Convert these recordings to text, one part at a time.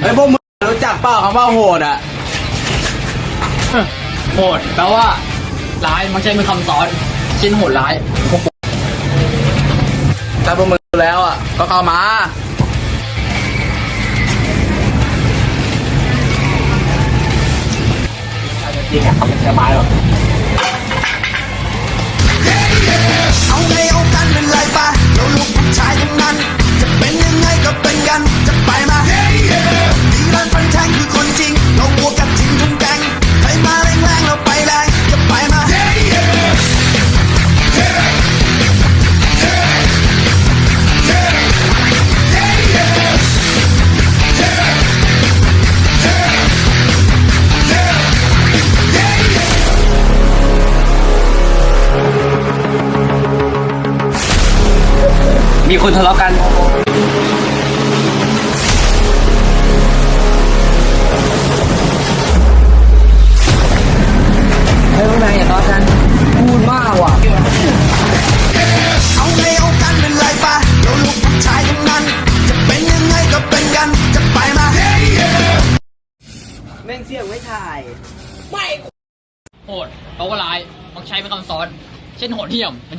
ไอ้พวกมึงรู้จักเปล่าคำว่าโหดอะ โหดแปลว่า ร้ายมันใช้เป็นคำสอน ชิ้นโหดร้ายถ้าพวกมึงรู้แล้วอะ ก็เข้ามาจริงอะจะมาหรอเมีคนทะเลาะกัน เฮ้ยพวกนายอย่าทะเลาะกันพูดมากว่ะ เอาไงเอากันเป็นไรปะเราลูกผู้ชายทั้งนั้น จะเป็นยังไงก็เป็นกัน จะไปมา แม่งเสียงไม่ถ่าย โหดแปลว่าร้ายมันใช้เป็นคำสอน เช่นโหดเหี้ยมมัน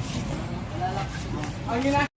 เ